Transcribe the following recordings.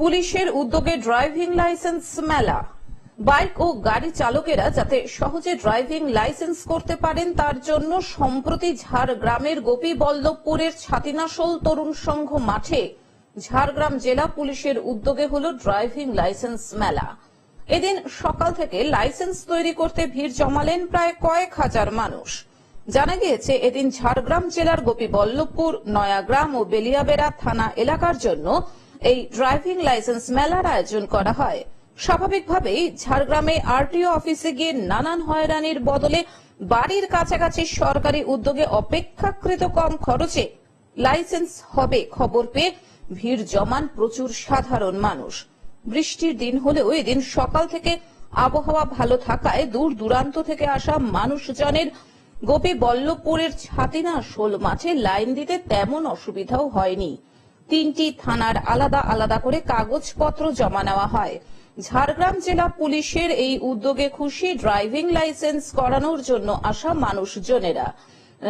পুলিশের উদ্যোগে driving licence মেলা। বাইক ও গাড়ি চালকেরা যাতে সহজে ড্রাইভিং লাইসেন্স করতে পারেন, তার জন্য সম্প্রতি ঝাড়গ্রামের গোপীবল্লভপুরের ছাতিনাশোল তরুণ সংঘ মাঠে ঝাড়গ্রাম জেলা পুলিশের উদ্যোগে হল ড্রাইভিং লাইসেন্স মেলা। এদিন সকাল থেকে লাইসেন্স তৈরি করতে ভিড় জমালেন প্রায় কয়েক হাজার মানুষ। জানা গিয়েছে, এদিন ঝাড়গ্রাম জেলার গোপীবল্লভপুর, নয়াগ্রাম ও বেলিয়াবেড়া থানা এলাকার জন্য এই ড্রাইভিং লাইসেন্স মেলার আয়োজন করা হয়। স্বাভাবিকভাবেই ঝাড়গ্রামে আরটিও অফিসে গিয়ে নানান হয়রানির বদলে বাড়ির কাছাকাছি সরকারি উদ্যোগে অপেক্ষাকৃত কম খরচে লাইসেন্স হবে খবর পেয়ে ভিড় জমান প্রচুর সাধারণ মানুষ। বৃষ্টির দিন হলেও এদিন সকাল থেকে আবহাওয়া ভালো থাকায় দূর দূরান্ত থেকে আসা মানুষজনের গোপী বল্লভপুরের ছাতিনা শোল মাঠে লাইন দিতে তেমন অসুবিধাও হয়নি। তিনটি থানার আলাদা আলাদা করে কাগজপত্র জমা নেওয়া হয়। ঝাড়গ্রাম জেলা পুলিশের এই উদ্যোগে খুশি ড্রাইভিং লাইসেন্স করানোর জন্য আসা মানুষজনেরা।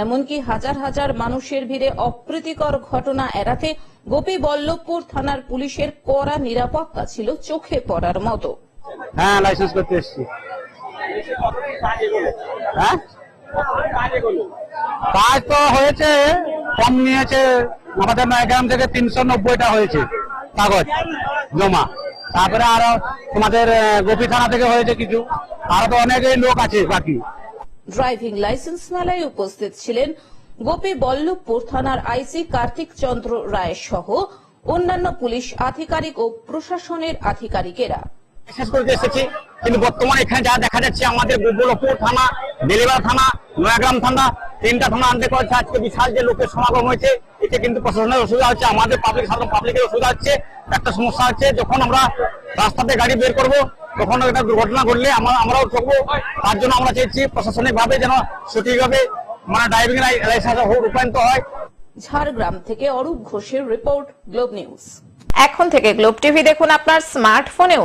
এমনকি হাজার হাজার মানুষের ভিড়ে অপ্রীতিকর ঘটনা এড়াতে গোপী বল্লভপুর থানার পুলিশের কড়া নিরাপত্তা ছিল চোখে পড়ার মতো। হ্যাঁ লাইসেন্স করতে এসেছি। হ্যাঁ? কাজ তো হয়েছে কম নিয়েছে আমাদের নয়গ্রাম থেকে তিনশো নব্বইটা হয়েছে কাগজ জমা। তারপরে আরও তোমাদের গোপী থানা থেকে হয়েছে কিছু। আরও তো অনেকেই লোক আছে বাকি। ড্রাইভিং লাইসেন্স মেলায় উপস্থিত ছিলেন গোপী বল্লভপুর থানার আইসি কার্তিক চন্দ্র রায় সহ অন্যান্য পুলিশ আধিকারিক ও প্রশাসনের আধিকারিকেরা। বিশেষ করে এসেছি কিন্তু বর্তমানে এখানে যা দেখা যাচ্ছে আমাদের গোবলপুর থানা বেলিবার থানা নয়াগ্রাম থানা তিনটা থানা আনতে করেছে। আজকে বিশাল যে লোকের সমাগম হয়েছে এতে কিন্তু প্রশাসনের অসুবিধা হচ্ছে আমাদের পাবলিক সাধারণ পাবলিকের অসুবিধা হচ্ছে। একটা সমস্যা হচ্ছে যখন আমরা রাস্তাতে গাড়ি বের করব তখন একটা দুর্ঘটনা ঘটলে আমরা আমরাও ঠকবো। তার জন্য আমরা চেয়েছি প্রশাসনিক ভাবে যেন সঠিকভাবে মানে ড্রাইভিং লাইসেন্স রূপায়িত হয়। ঝাড়গ্রাম থেকে অরূপ ঘোষের রিপোর্ট গ্লোব নিউজ এখন থেকে গ্লোব টিভি দেখুন আপনার স্মার্টফোনেও